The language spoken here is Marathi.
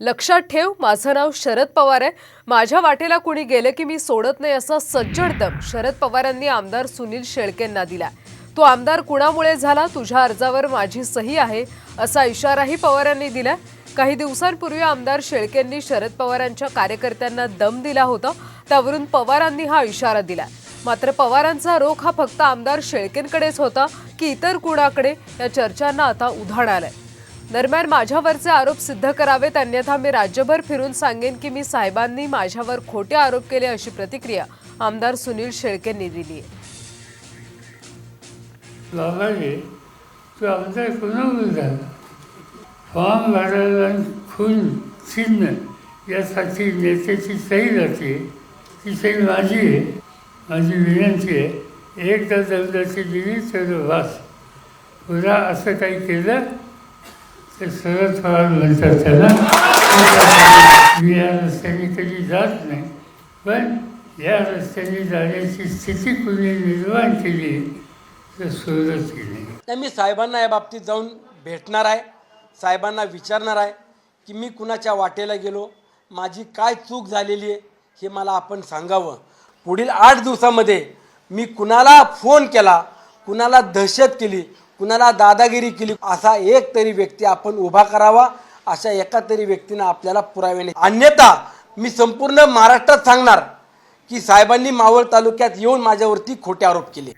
लक्षात ठेव माझं नाव शरद पवार आहे. माझ्या वाटेला कुणी गेलं की मी सोडत नाही असा सज्जड दम शरद पवारांनी आमदार सुनील शेळकेंना दिला. तो आमदार कुणामुळे झाला? तुझ्या अर्जावर माझी सही आहे असा इशाराही पवारांनी दिला. काही दिवसांपूर्वी आमदार शेळकेंनी शरद पवारांच्या कार्यकर्त्यांना दम दिला होता. त्यावरून पवारांनी हा इशारा दिला. मात्र पवारांचा रोख हा फक्त आमदार शेळकेंकडेच होता की इतर कुणाकडे? या चर्चांना आता उधाण आलंय. दरम्यान माझ्यावरचे आरोप सिद्ध करावेत अन्यथा मी राज्यभर फिरून सांगेन की मी साहेबांनी माझ्यावर खोटे आरोप केले अशी प्रतिक्रिया आमदार सुनील शेळकेंनी दिली आहे. बाबाजी तू आमदार कोणावर झाला फॉर्म भरायला खून चिन्ह यासाठी नेत्याची सही जाते. ती सही माझी आहे. माझी विनंती आहे. एकदा दगडाची दिली तर वास. पुन्हा असं काही केलं तर सरळ पवार म्हणतात त्याला. मी या रस्त्याने कधी जात नाही. पण या रस्त्याने जाण्याची स्थिती कुणी निर्माण केली तर सुरत केली नाही मी साहेबांना या बाबतीत जाऊन भेटणार आहे. साहेबांना विचारणार आहे की मी कुणाच्या वाटेला गेलो माझी काय चूक झालेली आहे हे मला आपण सांगावं. पुढील आठ दिवसामध्ये मी कुणाला फोन केला कुणाला दहशत केली कुणाला दादागिरी केली असा एक तरी व्यक्ती आपण उभा करावा अशा एका तरी व्यक्तीनं आपल्याला पुरावे अन्यथा मी संपूर्ण महाराष्ट्रात सांगणार की साहेबांनी मावळ तालुक्यात येऊन माझ्यावरती खोटे आरोप केले.